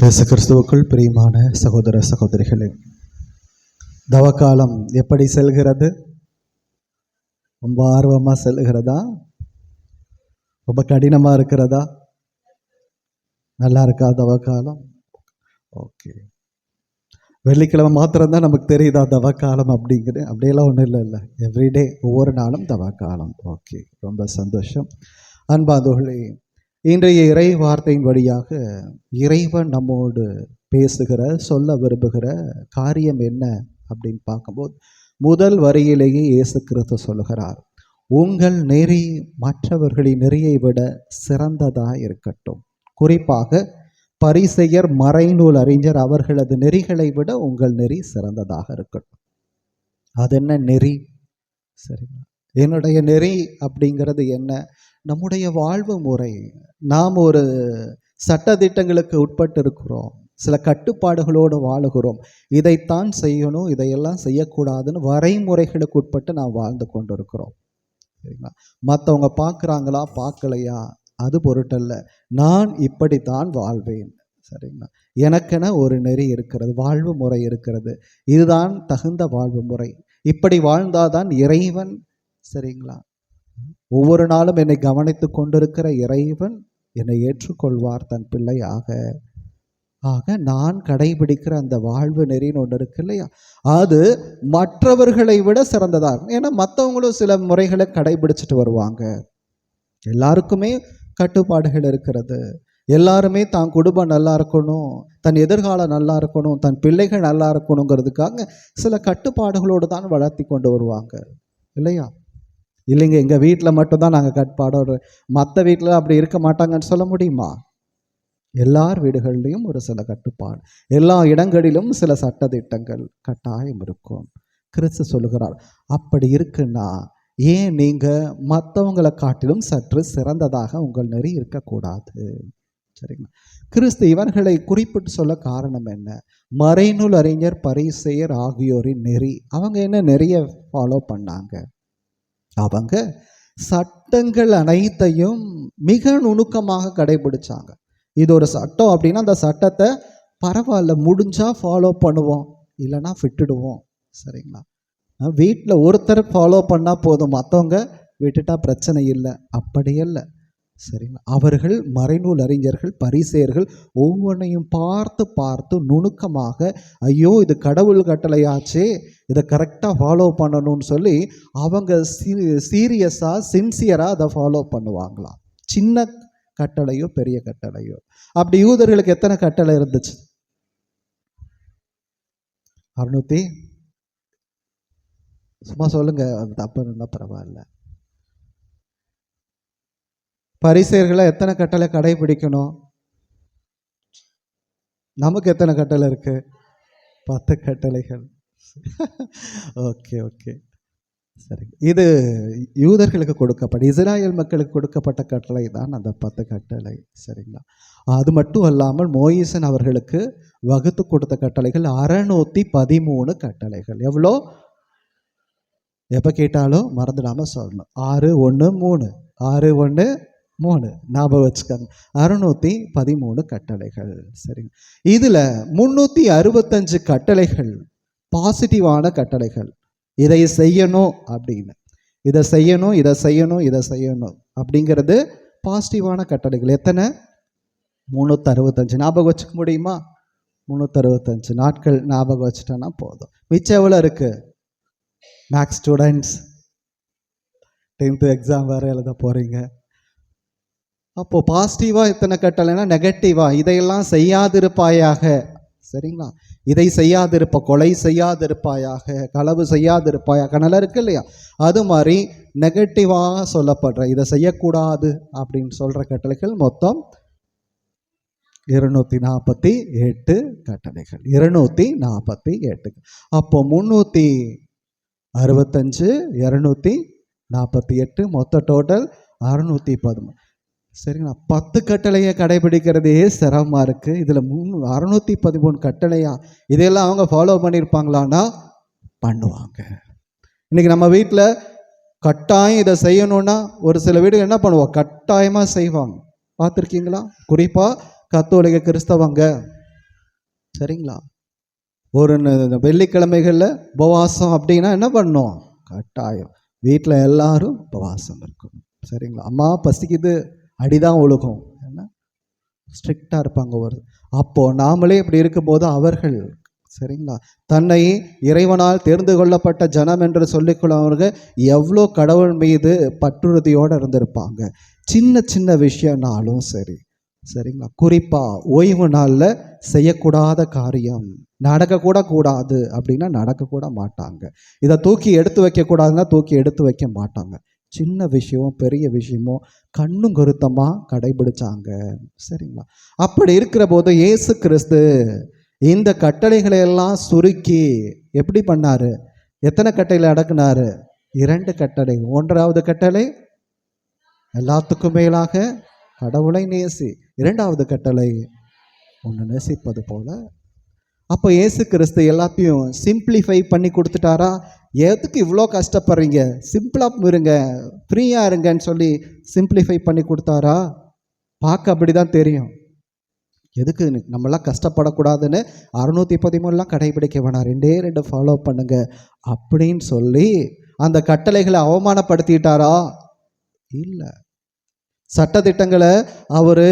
இயேசு கிறிஸ்துவுக்குள் பிரியமான சகோதர சகோதரிகளே தவக்காலம் எப்படி செல்கிறது? ரொம்ப ஆர்வமாக செல்கிறதா? ரொம்ப கடினமாக இருக்கிறதா? நல்லா இருக்கா தவக்காலம்? ஓகே. வெள்ளிக்கிழமை மாத்திரம்தான் நமக்கு தெரியுதா தவக்காலம் அப்படிங்கிறது அப்படியெல்லாம் ஒன்றும் இல்லை இல்லை. எவ்ரிடே ஒவ்வொரு நாளும் தவக்காலம். ஓகே. ரொம்ப சந்தோஷம். அன்பாந்தோர்களே இன்றைய இறை வார்த்தையின் வழியாக இறைவன் நம்மோடு பேசுகிற சொல்ல விரும்புகிற காரியம் என்ன அப்படின்னு பார்க்கும்போது முதல் வரியிலேயே இயேசு கிறிஸ்து சொல்லுகிறார் உங்கள் நெறி மற்றவர்களின் நெறியை விட சிறந்ததாக இருக்கட்டும். குறிப்பாக பரிசெயர் மறைநூல் அறிஞர் அவர்களது நெறிகளை விட உங்கள் நெறி சிறந்ததாக இருக்கட்டும். அது என்ன நெறி? சரிங்களா? என்னுடைய நெறி அப்படிங்கிறது என்ன? நம்முடைய வாழ்வு முறை நாம் ஒரு சட்டத்திட்டங்களுக்கு உட்பட்டு இருக்கிறோம் சில கட்டுப்பாடுகளோடு வாழுகிறோம் இதைத்தான் செய்யணும் இதையெல்லாம் செய்யக்கூடாதுன்னு வரைமுறைகளுக்கு உட்பட்டு நாம் வாழ்ந்து கொண்டு இருக்கிறோம் சரிங்களா? மற்றவங்க பார்க்குறாங்களா பார்க்கலையா? அது பொருட்டல்ல. நான் இப்படித்தான் வாழ்வேன். சரிங்களா? எனக்கென ஒரு நெறி இருக்கிறது வாழ்வு முறை இருக்கிறது. இதுதான் தகுந்த வாழ்வு முறை. இப்படி வாழ்ந்தாதான் இறைவன். சரிங்களா? ஒவ்வொரு நாளும் என்னை கவனித்து கொண்டிருக்கிற இறைவன் என்னை ஏற்றுக்கொள்வார் தன் பிள்ளையாக. ஆக நான் கடைபிடிக்கிற அந்த வாழ்வு நெறின்னு ஒன்று இருக்கு இல்லையா? அது மற்றவர்களை விட சிறந்ததாக இருக்கும். ஏன்னா மற்றவங்களும் சில முறைகளை கடைபிடிச்சிட்டு வருவாங்க. எல்லாருக்குமே கட்டுப்பாடுகள் இருக்கிறது. எல்லாருமே தான் குடும்பம் நல்லா இருக்கணும் தன் எதிர்காலம் நல்லா இருக்கணும் தன் பிள்ளைகள் நல்லா இருக்கணுங்கிறதுக்காக சில கட்டுப்பாடுகளோடு தான் வளர்த்தி கொண்டு வருவாங்க. இல்லையா? இல்லைங்க எங்கள் வீட்டில் மட்டும்தான் நாங்கள் கட்பாடோடு மற்ற வீட்டில் அப்படி இருக்க மாட்டாங்கன்னு சொல்ல முடியுமா? எல்லார் வீடுகள்லையும் ஒரு சில கட்டுப்பாடு எல்லா இடங்களிலும் சில சட்டதிட்டங்கள் கட்டாயம் இருக்கும். கிறிஸ்து சொல்லுகிறார் அப்படி இருக்குன்னா ஏன் நீங்கள் மற்றவங்களை காட்டிலும் சற்று சிறந்ததாக உங்கள் நெறி இருக்கக்கூடாது? சரிங்களா? கிறிஸ்து இவர்களை குறிப்பிட்டு சொல்ல காரணம் என்ன? மறைநூல் அறிஞர் பரிசெயர் ஆகியோரின் நெறி. அவங்க என்ன நிறைய ஃபாலோ பண்ணாங்க? அவங்க சட்டங்கள் அனைத்தையும் மிக நுணுக்கமாக கடைபிடிச்சாங்க. இது ஒரு சட்டம் அப்படின்னா அந்த சட்டத்தை பரவாயில்ல முடிஞ்சா ஃபாலோ பண்ணுவோம். இல்லைன்னா விட்டுடுவோம். சரிங்களா? வீட்டில் ஒருத்தர் ஃபாலோ பண்ணால் போதும். மற்றவங்க விட்டுட்டா பிரச்சனை இல்லை. அப்படி இல்லை. சரிங்களா? அவர்கள் மறைநூல் அறிஞர்கள் பரிசேயர்கள் ஒவ்வொன்றையும் பார்த்து பார்த்து நுணுக்கமாக ஐயோ இது கடவுள் கட்டளையாச்சே இதை கரெக்டாக ஃபாலோ பண்ணணும்னு சொல்லி அவங்க சீ சீரியஸாக சின்சியராக அதை ஃபாலோ பண்ணுவாங்களாம். சின்ன கட்டளையோ பெரிய கட்டளையோ. அப்படி யூதர்களுக்கு எத்தனை கட்டளை இருந்துச்சு? அறுநூத்தி? சும்மா சொல்லுங்க அது தப்பு இருந்தால் பரவாயில்ல. பரிசெயர்களை எத்தனை கட்டளை கடைபிடிக்கணும்? நமக்கு எத்தனை கட்டளை இருக்கு? பத்து கட்டளைகள். Okay okay. சரி. இது யூதர்களுக்கு கொடுக்கப்பட்ட இஸ்ராயல் மக்களுக்கு கொடுக்கப்பட்ட கட்டளை தான் அந்த பத்து கட்டளை. சரிங்களா? அது மட்டும் அல்லாமல் மோயிசன் அவர்களுக்கு வகுத்து கொடுத்த கட்டளைகள் அறநூற்றி பதிமூணு கட்டளைகள். எவ்வளோ? எப்போ கேட்டாலும் மறந்துடாமல் சொல்லணும். ஆறு ஒன்று மூணு. ஆறு ஒன்று மூணு. ஞாபகம் வச்சுக்கோங்க. அறுநூற்றி பதிமூணு கட்டளைகள். சரிங்க. இதில் முந்நூற்றி அறுபத்தஞ்சு கட்டளைகள் பாசிட்டிவான கட்டளைகள். இதை செய்யணும் அப்படின்னு. இதை செய்யணும் இதை செய்யணும் இதை செய்யணும் அப்படிங்கிறது பாசிட்டிவான கட்டளைகள். எத்தனை? முந்நூற்றி அறுபத்தஞ்சு. ஞாபகம் வச்சுக்க முடியுமா? முந்நூற்றி அறுபத்தஞ்சு நாட்கள் ஞாபகம் வச்சுட்டோன்னா போதும். மிச்சம் எவ்வளோ இருக்குது மேக்ஸ் ஸ்டூடெண்ட்ஸ் டென்த்து எக்ஸாம் வேறு எழுத போகிறீங்க அப்போது பாசிட்டிவாக எத்தனை கட்டளைனா நெகட்டிவாக இதையெல்லாம் செய்யாதிருப்பாயாக. சரிங்களா? இதை செய்யாதிருப்ப கொலை செய்யாதிருப்பாயாக களவு செய்யாதிருப்பாயாக. நல்லா இருக்கு இல்லையா? அது மாதிரி நெகட்டிவாக சொல்லப்படுற இதை செய்யக்கூடாது அப்படின்னு சொல்கிற கட்டளைகள் மொத்தம் இருநூற்றி நாற்பத்தி எட்டு கட்டளைகள். இருநூற்றி நாற்பத்தி எட்டு. அப்போ முந்நூற்றி அறுபத்தஞ்சு இரநூத்தி நாற்பத்தி எட்டு மொத்த டோட்டல் அறுநூற்றி பதிமூணு சரிங்களா? பத்து கட்டளையை கடைபிடிக்கிறதே சிரமமாக இருக்குது இதில் மூணு அறநூற்றி பதிமூணு கட்டளையா? இதையெல்லாம் அவங்க ஃபாலோ பண்ணியிருப்பாங்களான்னா பண்ணுவாங்க. இன்றைக்கி நம்ம வீட்டில் கட்டாயம் இதை செய்யணும்னா ஒரு சில வீடு என்ன பண்ணுவோம்? கட்டாயமாக செய்வாங்க. பார்த்துருக்கீங்களா? குறிப்பாக கத்தோலிக கிறிஸ்தவங்க. சரிங்களா? ஒரு வெள்ளிக்கிழமைகளில் உபவாசம் அப்படின்னா என்ன பண்ணும்? கட்டாயம். வீட்டில் எல்லாரும் உபவாசம் இருக்கும் சரிங்களா? அம்மா பசிக்குது. அடிதான் ஒழுகும். ஏன்னா ஸ்ட்ரிக்டாக இருப்பாங்க ஒரு. அப்போது நாமளே இப்படி இருக்கும்போது அவர்கள் சரிங்களா? தன்னை இறைவனால் தேர்ந்து கொள்ளப்பட்ட ஜனம் என்று சொல்லிக்கொள்ளவங்க எவ்வளோ கடவுள் மீது பற்றுறுதியோடு இருந்திருப்பாங்க. சின்ன சின்ன விஷயம்னாலும் சரி சரிங்களா? குறிப்பாக ஓய்வு நாளில் செய்யக்கூடாத காரியம் நடக்கக்கூட கூடாது அப்படின்னா நடக்கக்கூட மாட்டாங்க. இதை தூக்கி எடுத்து வைக்கக்கூடாதுன்னா தூக்கி எடுத்து வைக்க மாட்டாங்க. சின்ன விஷயம் பெரிய விஷயமோ கண்ணும் கருத்தமாக கடைபிடிச்சாங்க. சரிங்களா? அப்படி இருக்கிற போது ஏசு கிறிஸ்து இந்த கட்டளைகளை எல்லாம் சுருக்கி எப்படி பண்ணார்? எத்தனை கட்டளை அடக்குனார்? இரண்டு கட்டளை. ஒன்றாவது கட்டளை எல்லாத்துக்கும் மேலாக கடவுளை நேசி. இரண்டாவது கட்டளை ஒன்று நேசிப்பது போல. அப்போ இயேசு கிறிஸ்து எல்லாத்தையும் சிம்பிளிஃபை பண்ணி கொடுத்துட்டாரா? எதுக்கு இவ்வளோ கஷ்டப்படுறீங்க? சிம்பிளாக இருங்க. ஃப்ரீயாக இருங்கன்னு சொல்லி சிம்பிளிஃபை பண்ணி கொடுத்தாரா? பார்க்க அப்படி தான் தெரியும். எதுக்கு நம்மளாம் கஷ்டப்படக்கூடாதுன்னு அறுநூற்றி பதிமூணுலாம் கடைபிடிக்க வேணாம். ரெண்டே ரெண்டு ஃபாலோ பண்ணுங்க அப்படின்னு சொல்லி அந்த கட்டளைகளை அவமானப்படுத்திட்டாரா? இல்லை. சட்டத்திட்டங்களை அவர்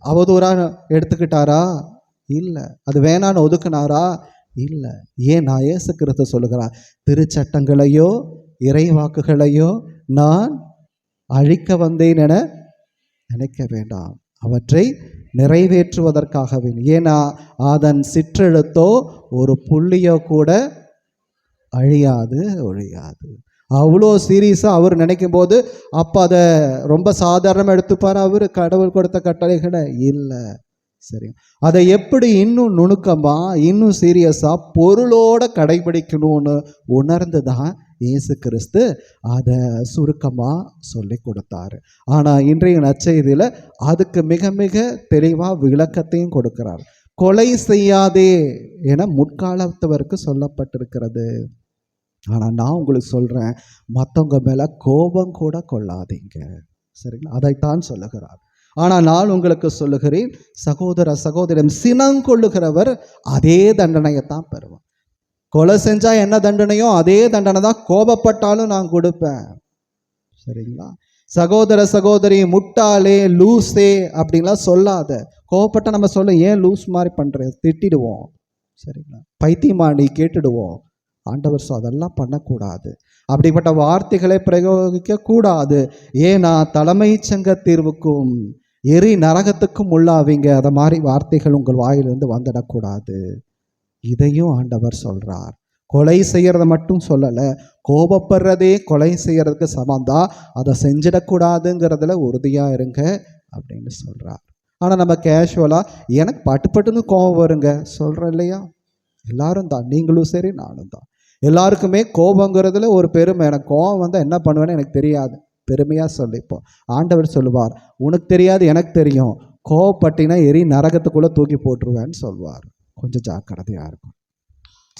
அவதூறாக எடுத்துக்கிட்டாரா? இல்லை. அது வேணான்னு ஒதுக்குனாரா? இல்லை. ஏன் நான் ஏசு கிறிஸ்து சொல்லுகிறார்? திருச்சட்டங்களையோ இறைவாக்குகளையோ நான் அழிக்க வந்தேன் என நினைக்க வேண்டாம். அவற்றை நிறைவேற்றுவதற்காகவே ஏன்னா அதன் சிற்றெழுத்தோ ஒரு புள்ளியோ கூட அழியாது ஒழியாது. அவ்வளோ சீரியஸாக அவர் நினைக்கும் போது அப்போ அதை ரொம்ப சாதாரணமாக எடுத்துப்பார் அவர்? கடவுள் கொடுத்த கட்டளைகளை? இல்லை. சரி அதை எப்படி இன்னும் நுணுக்கமாக இன்னும் சீரியஸாக பொருளோட கடைபிடிக்கணும்னு உணர்ந்து தான் இயேசு கிறிஸ்து அதை சுருக்கமாக சொல்லி கொடுத்தாரு. ஆனால் இன்றைய நற்செய்தியில் அதுக்கு மிக மிக தெளிவாக விளக்கத்தையும் கொடுக்கிறார். கொலை செய்யாதே என முற்காலத்தவருக்கு சொல்லப்பட்டிருக்கிறது. ஆனால் நான் உங்களுக்கு சொல்கிறேன் மற்றவங்க மேலே கோபம் கூட கொள்ளாதீங்க. சரிங்களா? அதைத்தான் சொல்லுகிறார். ஆனால் நான் உங்களுக்கு சொல்லுகிறேன் சகோதர சகோதரம் சினங்கொள்ளுகிறவர் அதே தண்டனையைத்தான் பெறுவார். கொலை செஞ்சால் என்ன தண்டனையோ அதே தண்டனை தான் கோபப்பட்டாலும் நான் கொடுப்பேன். சரிங்களா? சகோதர சகோதரி முட்டாளே லூஸே அப்படின்லாம் சொல்லாத. கோவப்பட்ட நம்ம சொல்ல ஏன் லூஸ் மாதிரி பண்ணுற திட்டிடுவோம். சரிங்களா? பைத்தியமா கேட்டுடுவோம். ஆண்டவர் ஸோ அதெல்லாம் பண்ணக்கூடாது. அப்படிப்பட்ட வார்த்தைகளை பிரயோகிக்க கூடாது ஏன்னா தலைமைச் சங்க தீர்வுக்கும் எரி நரகத்துக்கும் உள்ளாவீங்க. அதை மாதிரி வார்த்தைகள் உங்கள் வாயிலிருந்து வந்துடக்கூடாது. இதையும் ஆண்டவர் சொல்றார். கொலை செய்யறத மட்டும் சொல்லலை. கோபப்படுறதே கொலை செய்யறதுக்கு சமந்தான் அதை செஞ்சிடக்கூடாதுங்கிறதுல உறுதியாக இருங்க அப்படின்னு சொல்றார். ஆனால் நம்ம கேஷுவலாக எனக்கு பட்டு பட்டுன்னு கோபம் வருங்க. சொல்கிறேன் இல்லையா? எல்லாரும் தான். நீங்களும் சரி நானும் தான். எல்லாருக்குமே கோபங்கிறதுல ஒரு பெருமை. எனக்கு கோபம் வந்தால் என்ன பண்ணுவேன்னு எனக்கு தெரியாது. பெருமையாக சொல்லிப்போம் ஆண்டவர் சொல்லுவார் உனக்கு தெரியாது எனக்கு தெரியும். கோவப்பட்டினா எரி நரகத்துக்குள்ளே தூக்கி போட்டுருவேன்னு சொல்வார். கொஞ்சம் ஜாக்கிரதையாக இருக்கும்.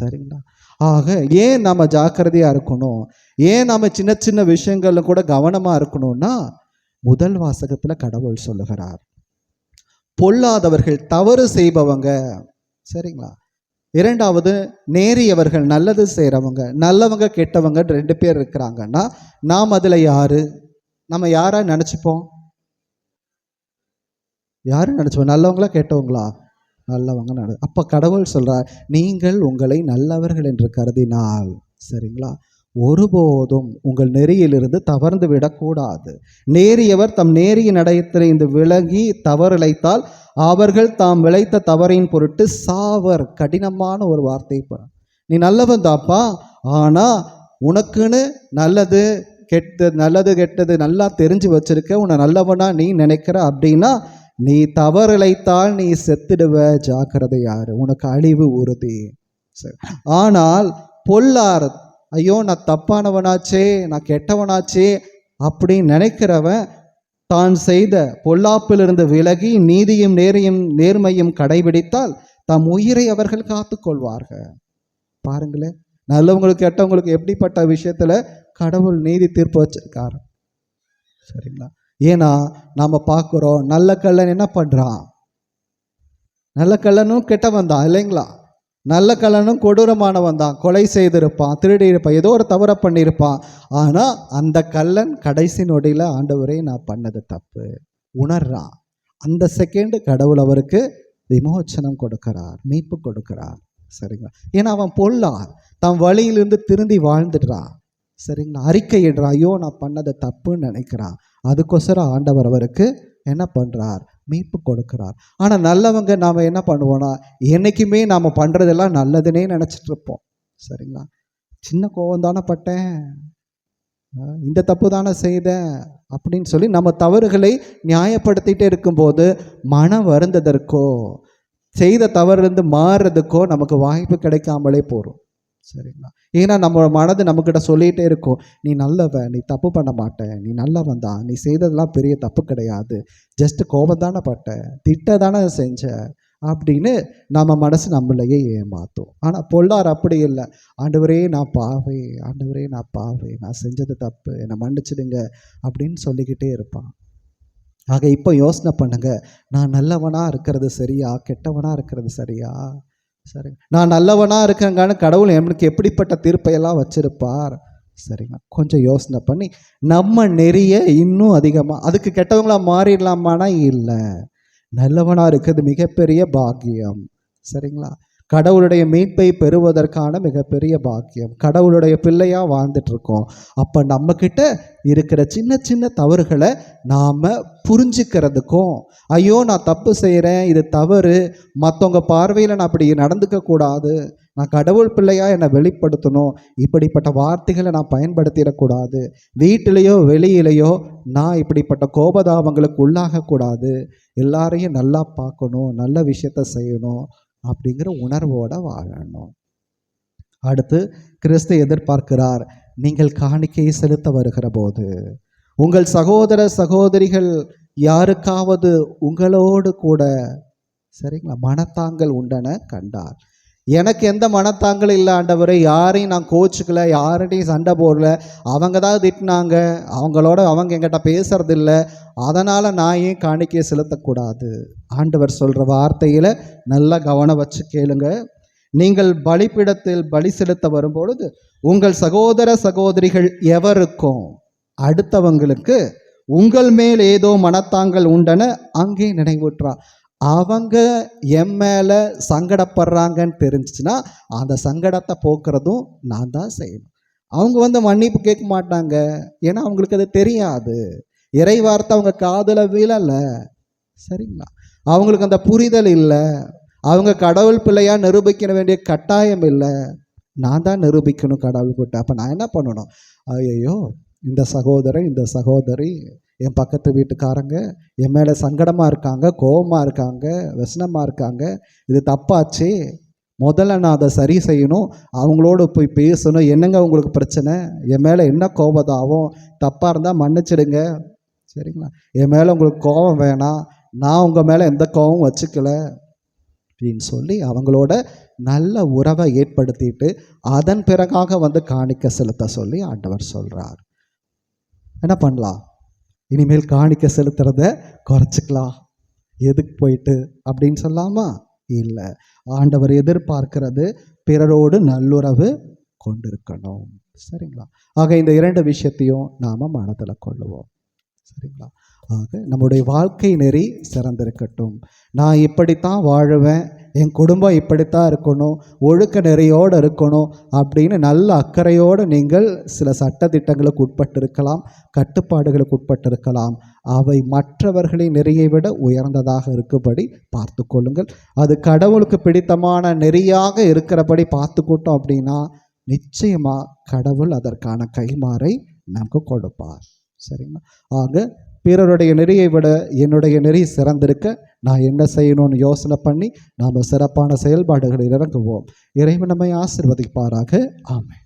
சரிங்களா? ஆக ஏன் நம்ம ஜாக்கிரதையாக இருக்கணும்? ஏன் நம்ம சின்ன சின்ன விஷயங்கள்ல கூட கவனமாக இருக்கணும்னா முதல் வாசகத்தில் கடவுள் சொல்லுகிறார். பொல்லாதவர்கள் தவறு செய்பவங்க. சரிங்களா? இரண்டாவது நேரியவர்கள் நல்லது செய்கிறவங்க நல்லவங்க கெட்டவங்க ரெண்டு பேர் இருக்கிறாங்கன்னா நாம் அதில் யாரு? நம்ம யாரா நினச்சிப்போம்? யார் நினச்சிப்போம்? நல்லவங்களா கெட்டவங்களா? நல்லவங்க நட அப்போ கடவுள் சொல்கிறார் நீங்கள் உங்களை நல்லவர்கள் என்று கருதினால். சரிங்களா? ஒருபோதும் உங்கள் நெறியிலிருந்து தவறந்து விடக்கூடாது. நேரியவர் தம் நேரிய நடையத்திலிருந்து விலகி தவறிழைத்தால் அவர்கள் தாம் விளைத்த தவறின் பொருட்டு சாவர். கடினமான ஒரு வார்த்தை நீ நல்லவன் தாப்பா ஆனால் உனக்குன்னு நல்லது கெட்ட நல்லது கெட்டது நல்லா தெரிஞ்சு வச்சிருக்க உன்னை நல்லவனா நீ நினைக்கிற அப்படின்னா நீ தவறிழைத்தால் நீ செத்துடுவ. ஜாக்கிரதையாரு உனக்கு அழிவு உறுதி. சரி. ஆனால் பொல்லார் ஐயோ நான் தப்பானவனாச்சே நான் கெட்டவனாச்சே அப்படின்னு நினைக்கிறவன் தான் செய்த பொல்லாப்பிலிருந்து விலகி நீதியும் நேரையும் நேர்மையும் கடைபிடித்தால் தம் உயிரை அவர்கள் காத்துக்கொள்வார்கள் பாருங்களேன் நல்லவங்களுக்கு கெட்டவங்களுக்கு எப்படிப்பட்ட விஷயத்தில் கடவுள் நீதி தீர்ப்பு வச்சிருக்காரு? சரிங்களா? ஏன்னா நாம் பார்க்குறோம் நல்ல கல்லன் என்ன பண்ணுறான் நல்ல கல்லனும் கெட்டவன் தான் இல்லைங்களா? நல்ல கலனும் கொடூரமானவன் தான். கொலை செய்திருப்பான் திருடி இருப்பான் ஏதோ ஒரு தவறை பண்ணியிருப்பான். ஆனால் அந்த கல்லன் கடைசி நொடியில் ஆண்டவரே நான் பண்ணது தப்பு. உணர்றான். அந்த செகண்டு கடவுள் அவருக்கு விமோச்சனம் கொடுக்கிறார் மீட்பு கொடுக்கிறார். சரிங்களா? ஏன்னா அவன் பொல்லார் தன் வழியிலிருந்து திருந்தி வாழ்ந்துடுறான். சரிங்களா? அறிக்கையிடுறான். ஐயோ நான் பண்ணது தப்புன்னு நினைக்கிறான். அதுக்கோசரம் ஆண்டவர் அவருக்கு என்ன பண்ணுறார் மீட்பு கொடுக்கிறார். ஆனால் நல்லவங்க நாம் என்ன பண்ணுவோம்னா என்றைக்குமே நாம் பண்ணுறதெல்லாம் நல்லதுன்னே நினச்சிட்டு இருப்போம். சரிங்களா? சின்ன கோவம் தானே பட்டேன். இந்த தப்பு தானே செய்தேன் அப்படின்னு சொல்லி நம்ம தவறுகளை நியாயப்படுத்திகிட்டே இருக்கும்போது மனம் வருந்ததற்கோ செய்த தவறுலேருந்து மாறுறதுக்கோ நமக்கு வாய்ப்பு கிடைக்காமலே போகிறோம் சரிங்களா? ஏன்னா நம்ம மனது நம்மக்கிட்ட சொல்லிகிட்டே இருக்கும். நீ நல்லவன் நீ தப்பு பண்ண மாட்ட நீ நல்லவன் தான் நீ செய்ததெல்லாம் பெரிய தப்பு கிடையாது. ஜஸ்ட்டு கோபம் தானே பட்ட திட்ட தானே செஞ்ச அப்படின்னு நம்ம மனசு நம்மளையே ஏமாற்றும் ஆனால் பொல்லார் அப்படி இல்லை. ஆண்டவரே நான் பாவை ஆண்டவரே நான் பாவை நான் செஞ்சது தப்பு என்னை மன்னிச்சிடுங்க அப்படின்னு சொல்லிக்கிட்டே இருப்பான். ஆக இப்போ யோசனை பண்ணுங்க. நான் நல்லவனாக இருக்கிறது சரியா கெட்டவனாக இருக்கிறது சரியா? சரிங்க. நான் நல்லவனாக இருக்கேங்கான்னு கடவுள் எனக்கு எப்படிப்பட்ட தீர்ப்பையெல்லாம் வச்சுருப்பார்? சரிங்க. கொஞ்சம் யோசனை பண்ணி நம்ம நெறிய இன்னும் அதிகமாக அதுக்கு கெட்டவங்களாக மாறிடலாமானா இல்லை. நல்லவனாக இருக்கிறது மிகப்பெரிய பாக்கியம். சரிங்களா? கடவுளுடைய மீட்பை பெறுவதற்கான மிகப்பெரிய பாக்கியம். கடவுளுடைய பிள்ளையாக வாழ்ந்துட்டு இருக்கோம் அப்போ நம்மக்கிட்ட இருக்கிற சின்ன சின்ன தவறுகளை நாம் புரிஞ்சுக்கிறதுக்கும் ஐயோ நான் தப்பு செய்கிறேன் இது தவறு மற்றவங்க பார்வையில் நான் அப்படி நடந்துக்க கூடாது நான் கடவுள் பிள்ளையாக என்னை வெளிப்படுத்தணும் இப்படிப்பட்ட வார்த்தைகளை நான் பயன்படுத்திடக்கூடாது வீட்டிலேயோ வெளியிலேயோ நான் இப்படிப்பட்ட கோபதாபங்களுக்கு உள்ளாகக்கூடாது எல்லாரையும் நல்லா பார்க்கணும் நல்ல விஷயத்த செய்யணும் அப்படிங்கிற உணர்வோட வாழணும். அடுத்து கிறிஸ்து எதிர்பார்க்கிறார் நீங்கள் காணிக்கையை செலுத்த வருகிற போது உங்கள் சகோதர சகோதரிகள் யாருக்காவது உங்களோடு கூட சரிங்களா மனத்தாங்கள் உண்டன கண்டார். எனக்கு எந்த மனத்தாங்கள் இல்லை ஆண்டவரே. யாரையும் நான் கோச்சுக்கல யார்கிட்டையும் சண்டை போடல. அவங்க தான் திட்டினாங்க. அவங்களோட அவங்க என்கிட்ட பேசுறது இல்லை அதனால் நான் ஏன் காணிக்கையை செலுத்தக்கூடாது? ஆண்டவர் சொல்கிற வார்த்தையில் நல்லா கவனம் வச்சு கேளுங்க. நீங்கள் பலிப்பிடத்தில் பலி செலுத்த வரும்பொழுது உங்கள் சகோதர சகோதரிகள் எவருக்கும்? அடுத்தவங்களுக்கு உங்கள் மேல் ஏதோ மனத்தாங்கள் உண்டன அங்கே நினைவுற்றா அவங்க என் மேலே சங்கடப்படுறாங்கன்னு தெரிஞ்சிச்சுன்னா அந்த சங்கடத்தை போக்குறதும் நான் தான் செய்யணும். அவங்க வந்து மன்னிப்பு கேட்க மாட்டாங்க. ஏன்னா அவங்களுக்கு அது தெரியாது. இறை வார்த்தை அவங்க காதில் விழலை. சரிங்களா? அவங்களுக்கு அந்த புரிதல் இல்லை. அவங்க கடவுள் பிள்ளையாக நிரூபிக்க வேண்டிய கட்டாயம் இல்லை. நான் தான் நிரூபிக்கணும் கடவுள் கடவுள்கிட்ட. அப்போ நான் என்ன பண்ணணும்? ஐயோ இந்த சகோதரன் இந்த சகோதரி என் பக்கத்து வீட்டுக்காரங்க என் மேலே சங்கடமாக இருக்காங்க கோபமாக இருக்காங்க வசனமாக இருக்காங்க. இது தப்பாச்சு. முதல்ல நான் அதை சரி செய்யணும். அவங்களோட போய் பேசணும். என்னங்க உங்களுக்கு பிரச்சனை? என் மேலே என்ன கோபதாகும் தப்பாக இருந்தால் மன்னிச்சிடுங்க. சரிங்களா? என் மேலே உங்களுக்கு கோபம் வேணாம். நான் உங்கள் மேலே எந்த கோபமும் வச்சுக்கல. அப்படின்னு சொல்லி அவங்களோட நல்ல உறவை ஏற்படுத்திட்டு அதன் பிறகாக வந்து காணிக்க செலுத்த சொல்லி ஆண்டவர் சொல்கிறார் என்ன பண்ணலாம்? இனிமேல் காணிக்க செலுத்துறத குறைச்சிக்கலாம். எதுக்கு போயிட்டு? அப்படின்னு சொல்லாமா? இல்லை. ஆண்டவர் எதிர்பார்க்கிறது பிறரோடு நல்லுறவு கொண்டிருக்கணும். சரிங்களா? ஆக இந்த இரண்டு விஷயத்தையும் நாம் மனதில் கொள்ளுவோம். சரிங்களா? ஆக நம்முடைய வாழ்க்கை நெறி சிறந்திருக்கட்டும். நான் இப்படித்தான் வாழுவேன் என் குடும்பம் இப்படித்தான் இருக்கணும் ஒழுக்க நெறியோடு இருக்கணும் அப்படின்னு நல்ல அக்கறையோடு நீங்கள் சில சட்டத்திட்டங்களுக்கு உட்பட்டிருக்கலாம் கட்டுப்பாடுகளுக்கு உட்பட்டிருக்கலாம். அவை மற்றவர்களின் நெறியை விட உயர்ந்ததாக இருக்கும்படி பார்த்து கொள்ளுங்கள். அது கடவுளுக்கு பிடித்தமான நெறியாக இருக்கிறபடி பார்த்துக்கிட்டோம் அப்படின்னா நிச்சயமாக கடவுள் அதற்கான கைமாறை நமக்கு கொடுப்பார். சரிங்களா? ஆக பிறருடைய நெறியை விட என்னுடைய நெறி சிறந்திருக்க நான் என்ன செய்யணும்னு யோசனை பண்ணி நாம் சிறப்பான செயல்பாடுகளில் இறங்குவோம். இறைவன் நம்மை ஆசிர்வதிப்பாராக. ஆமை